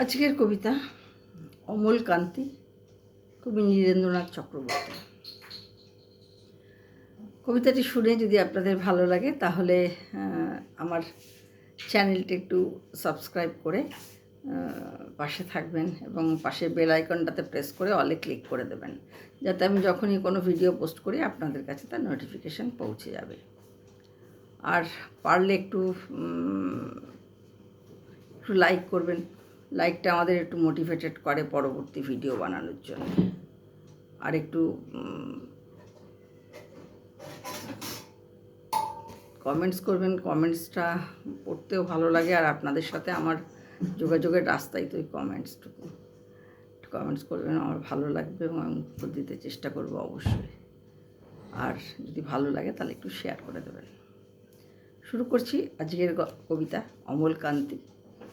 আজকের কবিতা অমল কান্তি, কবি নীরেন্দ্রনাথ চক্রবর্তী। কবিতাটি শুনে যদি আপনাদের ভালো লাগে, তাহলে আমার চ্যানেলটি একটু সাবস্ক্রাইব করে পাশে থাকবেন এবং পাশে বেল আইকনটাতে প্রেস করে অলে ক্লিক করে দেবেন, যাতে আমি যখনই কোনো ভিডিও পোস্ট করি, আপনাদের কাছে তার নোটিফিকেশান পৌঁছে যাবে। আর পারলে একটু একটু লাইক করবেন লাইকটা আমাদের একটু মোটিভেটেড করে পরবর্তী ভিডিও বানানোর জন্য। আর একটু কমেন্টস করবেন কমেন্টসটা পড়তেও ভালো লাগে আর আপনাদের সাথে আমার যোগাযোগের রাস্তাই তো ওই কমেন্টসটুকু কমেন্টস করবেন, আমার ভালো লাগবে এবং আমি উত্তর দিতে চেষ্টা করব অবশ্যই। আর যদি ভালো লাগে তাহলে একটু শেয়ার করে দেবেন। শুরু করছি আজকের কবিতা, অমলকান্তি।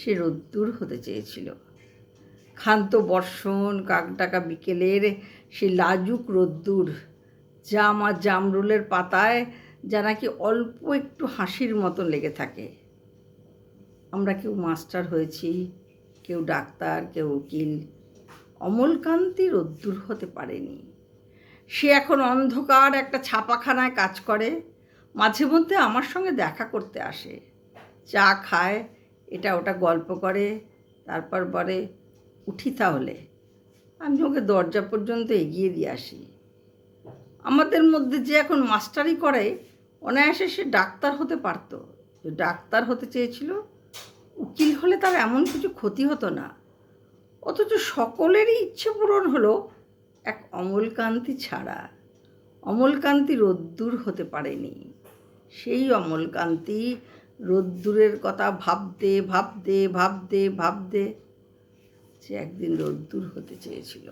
সে রোদ্দুর হতে চেয়েছিল। ক্ষান্ত বর্ষণ কাকডাকা বিকেলের সে লাজুক রোদ্দুর জাম আর জামরুলের পাতায় যা নাকি অল্প একটু হাসির মতন লেগে থাকে। আমরা কেউ মাস্টার হয়েছি, কেউ ডাক্তার, কেউ উকিল। অমলকান্তি রোদ্দুর হতে পারেনি। সে এখন অন্ধকার একটা ছাপাখানায় কাজ করে। মাঝে মধ্যে আমার সঙ্গে দেখা করতে আসে। চা খায় এটা ওটা গল্প করে, তারপর বলে, উঠি তাহলে। আমি ওকে দরজা পর্যন্ত এগিয়ে দিয়ে আসি। আমাদের মধ্যে যে এখন মাস্টারি করে, অনায়াসে সে ডাক্তার হতে পারতো। ডাক্তার হতে চেয়েছিল, উকিল হলে তার এমন কিছু ক্ষতি হতো না। অথচ সকলেরই ইচ্ছে পূরণ হলো এক অমলকান্তি ছাড়া। অমলকান্তি রোদ্দুর হতে পারেনি। সেই অমলকান্তি রোদ্দুরের কথা ভাবতে ভাবতে ভাবতে ভাবতে সে একদিন রোদ্দুর হতে চেয়েছিল।